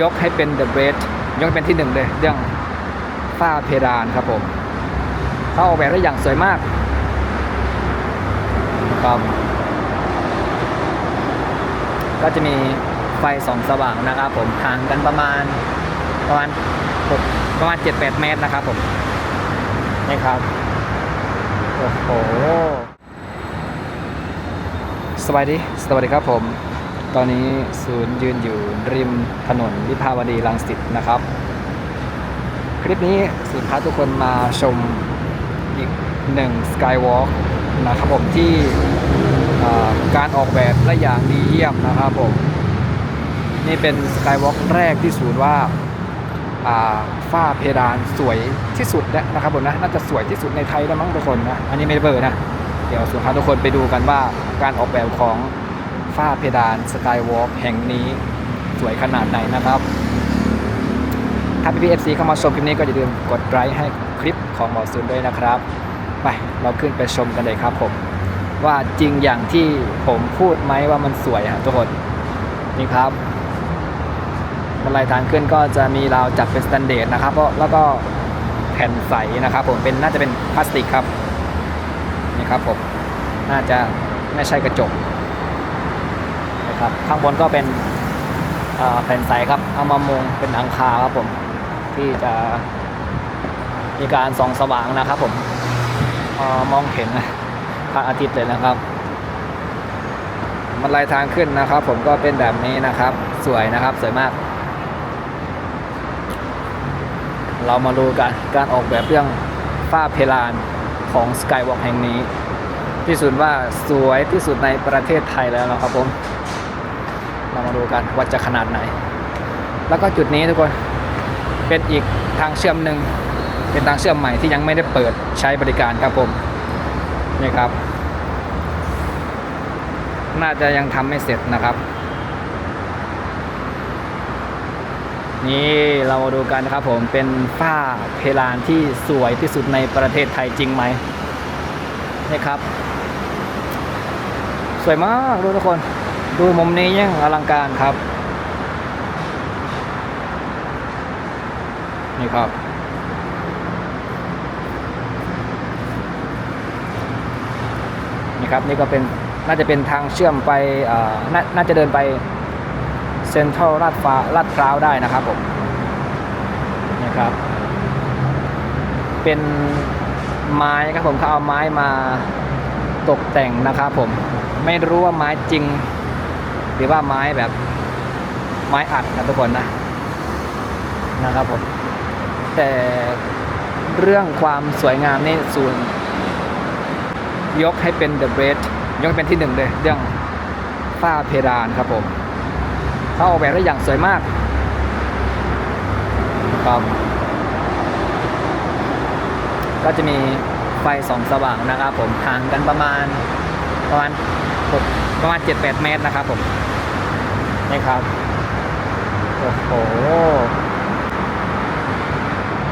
ยกให้เป็น The Best ยกให้เป็นที่หนึ่งเลย เรื่องฝ้าเพดานครับผมเขาออกแบบได้อย่างสวยมากครับ ก็จะมีไฟส่องสว่างนะครับผมห่างกันประมาณประมาณหกประมาณ 7-8 เมตรนะครับผมนี่ครับ โอ้โหสวัสดี สวัสดีครับผม ตอนนี้ศูนย์ยืนอยู่ริมถนนวิภาวดีรังสิตนะครับ คลิปนี้ศูนย์พาทุกคนมาชมอีกหนึ่งสกายวอล์กนะครับผมที่การออกแบบและอย่างดีเยี่ยมนะครับผมนี่เป็นสกายวอล์กแรกที่ศูนย์ว่าฝ้าเพดานสวยที่สุดแล้วนะครับผมนะน่าจะสวยที่สุดในไทยแล้วมั้งทุกคนนะอันนี้ไม่เบอร์นะ เดี๋ยวศูนย์พทุกคนไปดูกันว่าการออกแบบของ ฝ้าเพดานสกายวอล์กแห่งนี้สวยขนาดไหนนะครับ ถ้าพี่พีเอฟซีเข้ามาชมคลิปนี้ก็อย่าลืมกดไลค์ให้คลิปของหมอซูนด้วยนะครับ ไป เราขึ้นไปชมกันเลยครับผม ว่าจริงอย่างที่ผมพูดไหมว่ามันสวยฮะทุกคน นี่ครับบันไดทางขึ้นก็จะมีราวจัดเป็นสแตนเดร์ดนะครับเพราะแล้วก็แผ่นใสนะครับผมเป็นน่าจะเป็นพลาสติกครับนี่ครับผมน่าจะไม่ใช่กระจก ครับข้างบนก็เป็นแผ่นใสครับเอามามุงเป็นหลังคาครับผม ที่จะมีการส่องสว่างนะครับ ผมอมองเห็นพระอาทิตย์เลยนะครับ มันลายทางขึ้นนะครับ ผมก็เป็นแบบนี้นะครับ สวยนะครับสวยมาก เรามาดูกันการออกแบบเรื่องฝ้าเพดานของ Skywalk แห่งนี้ ที่สุดว่าสวยที่สุดในประเทศไทยแล้วนะครับผม เรามาดูกันว่าจะขนาดไหน แล้วก็จุดนี้ทุกคนเป็นอีกทางเชื่อมหนึ่งเป็นทางเชื่อมใหม่ที่ยังไม่ได้เปิดใช้บริการครับผมนี่ครับ น่าจะยังทำไม่เสร็จนะครับ นี่เรามาดูกันนะครับผมเป็นฝ้าเพดานที่สวยที่สุดในประเทศไทยจริงไหมนี่ครับ สวยมากดูทุกคน ดูมุมนี้ยังอลังการครับ นี่ครับ นี่ครับนี่ก็เป็นน่าจะเป็นทางเชื่อมไปนน่าจะเดินไปเซ็นทรัลลาดฟ้าลาดพร้าวได้นะครับผมนี่ครับ เป็นไม้ครับผมเขาเอาไม้มาตกแต่งนะครับผมไม่รู้ว่าไม้จริง หรือว่าไม้แบบไม้อัดนะทุกคนนะนะครับผมแต่เรื่องความสวยงามนี่ส่วนยกให้เป็น The Best ยกให้เป็นที่หนึ่งเลย เรื่องฝ้าเพดานครับผมเขาออกแบบได้อย่างสวยมากครับก็จะมีไฟสองสว่างนะครับผมห่างกันประมาณประมาณหกประมาณ 7-8 เมตรนะครับผม นะครับ โอ้โห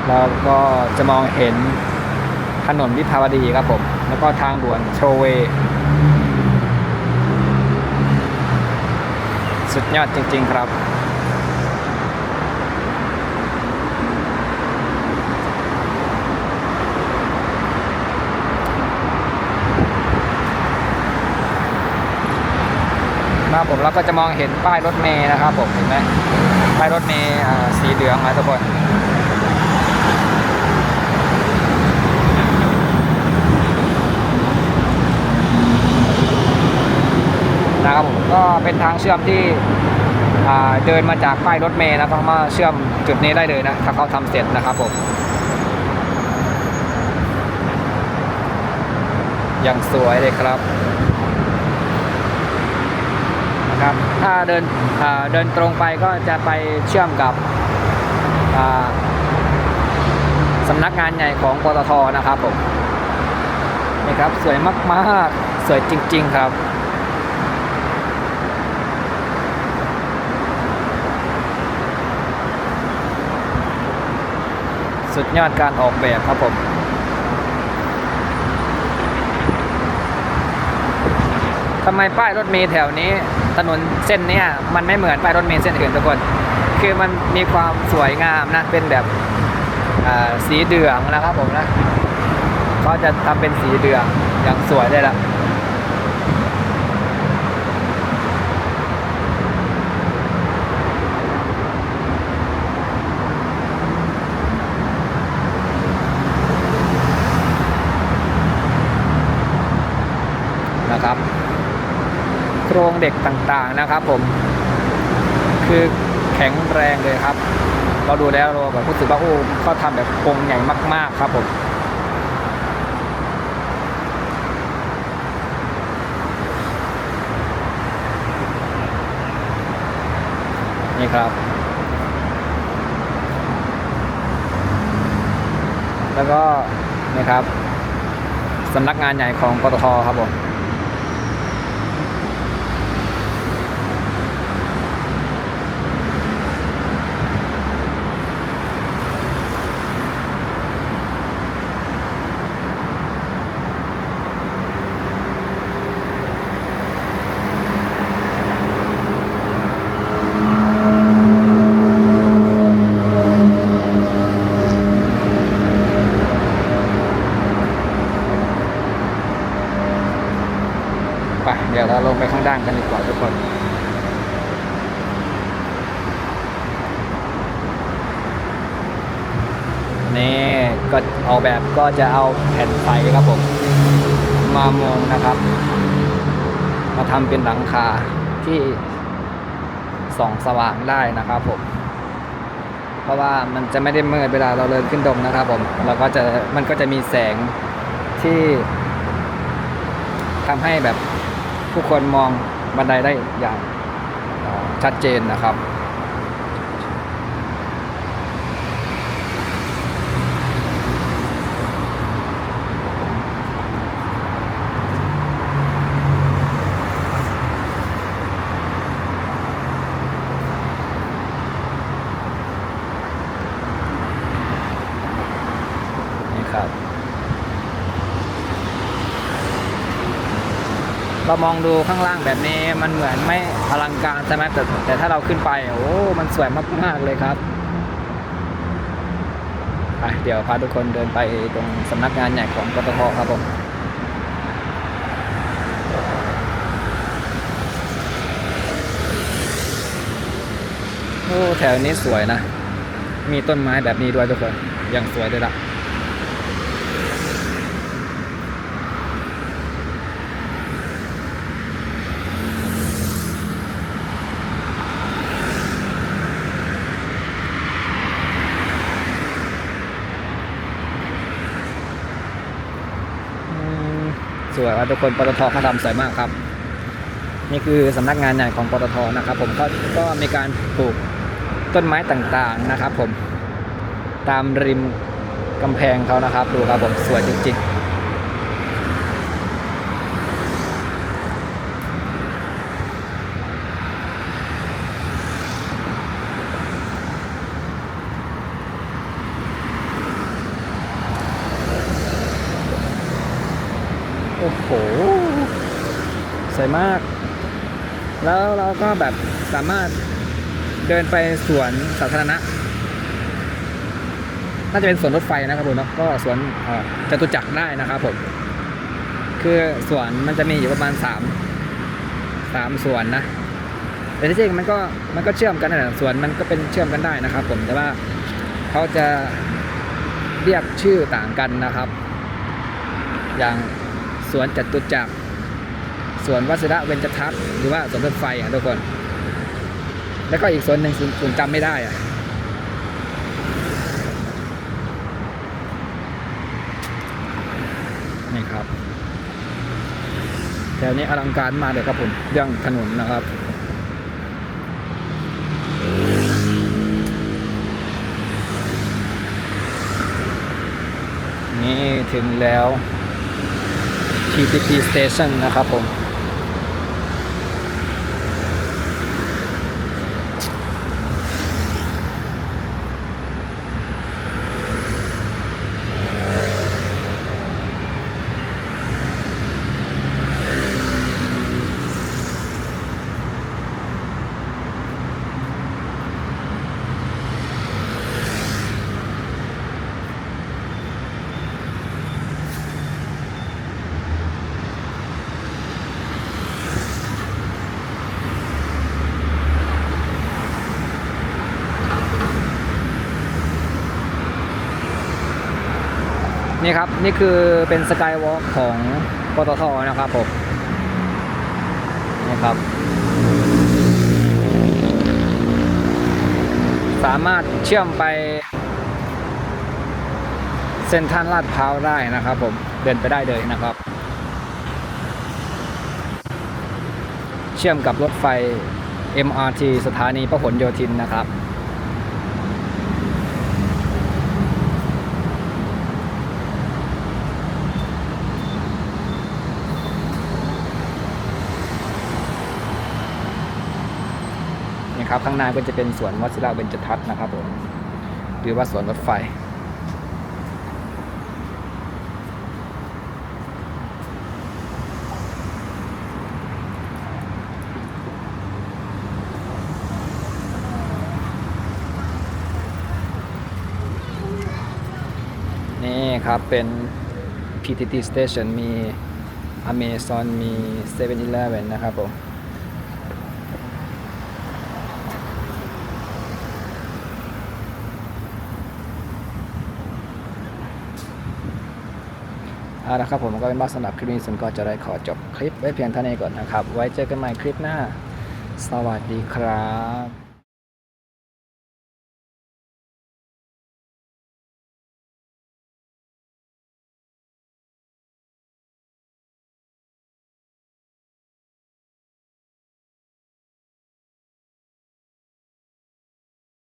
แล้วก็จะมองเห็นถนนวิภาวดีครับผม แล้วก็ทางด่วนโชเวย์สุดยอดจริง ๆ ครับ นะครับผมเราก็จะมองเห็นป้ายรถเมย์นะครับผมเห็นไหมป้ายรถเมย์สีเหลืองนะทุกคนนะครับผมก็เป็นทางเชื่อมที่เดินมาจากป้ายรถเมย์แล้วก็มาเชื่อมจุดนี้ได้เลยนะถ้าเขาทำเสร็จนะครับผมอย่างสวยเลยครับ ครับ ถ้าเดินเดินตรงไปก็จะไปเชื่อมกับสำนักงานใหญ่ของปตทนะครับผมนี่ครับสวยมากๆ สวยจริง ๆ ครับสุดยอดการออกแบบครับผม ทำไมป้ายรถเมล์แถวนี้ ถนนเส้นนี้มันไม่เหมือนป้ายรถเมล์เส้นอื่นทุกคน คือมันมีความสวยงามนะ เป็นแบบสีเดืองนะครับผมนะ ก็จะทำเป็นสีเดืองอย่างสวยได้ละ โครงเด็กต่างๆนะครับผม คือแข็งแรงเลยครับ เราดูแล้วเราแบบรู้สึกว่าโอ้เขาทำแบบโครงใหญ่มาก ๆ ครับผมนี่ครับ แล้วก็นี่ครับสำนักงานใหญ่ของปตทครับผม ไปเดี๋ยวเราลงไปข้างล่างกันดีกว่าทุกคนนี่ก็เอาแบบก็จะเอาแผ่นไฟครับผม มามองนะครับ มาทำเป็นหลังคาที่ส่องสว่างได้นะครับผม เพราะว่ามันจะไม่ได้มืดเวลาเราเดินขึ้นดงนะครับผมเราก็จะมันก็จะมีแสงที่ทำให้แบบ ผู้คนมองบันไดได้อย่างชัดเจนนะครับ นี่ครับ เรามองดูข้างล่างแบบนี้มันเหมือนไม่อลังการใช่ไหมแต่แต่ถ้าเราขึ้นไปโอ้ มันสวยมากๆเลยครับไปเดี๋ยวพาทุกคนเดินไปตรงสำนักงานใหญ่ของปตทครับผมโอ้แถวนี้สวยนะ มีต้นไม้แบบนี้ด้วยทุกคนยังสวยเลยล่ะ วยครับทุกคนปตทเขาทำสวยมากครับ นี่คือสำนักงานใหญ่ของปตทนะครับ ผมก็ก็มีการปลูกต้นไม้ต่างๆนะครับ ผมตามริมกำแพงเขานะครับ ดูครับผมสวยจริงๆ สวยมาก แล้วเราก็แบบสามารถเดินไปสวนสาธารณะ น่าจะเป็นสวนรถไฟนะครับผมเนาะก็สวนจตุจักรได้นะครับผม คือสวนมันจะมีอยู่ประมาณสามสามสวนนะแต่ที่จริงมันก็มันก็เชื่อมกันนะสวนมันก็เป็นเชื่อมกันได้นะครับ ผมแต่ว่าเขาจะเรียกชื่อต่างกันนะครับ อย่าง สวนจัตุจักรสวนวัสระเวนจทัศน์หรือว่าสวนรถไฟอะทุกคน แล้วก็อีกสวนหนึ่งผมจำไม่ได้อะนี่ครับแถวนี้อลังการมากเลยครับผมเรื่องถนนนะครับนี่ถึงแล้ว TTP Station นะครับผม นี่ครับ นี่คือเป็นสกายวอล์กของปตทนะครับผมนี่ครับ สามารถเชื่อมไปเส้นทางลาดพร้าวได้นะครับผมเดินไปได้เลยนะครับ เชื่อมกับรถไฟ MRT สถานีพหลโยธินนะครับ ครับ ข้างหน้าก็จะเป็นสวนวัชิระเบญจทัศน์นะครับผมหรือว่าสวนรถไฟ นี่ครับเป็น PTT Station มี Amazon มี 7-Eleven นะครับผม เอาละครับผมก็เป็นบ้าสำหรับคลิปนี้ส่วนก็จะได้ขอจบคลิปไว้เพียงเท่านี้ก่อนนะครับ ไว้เจอกันใหม่คลิปหน้า สวัสดีครับ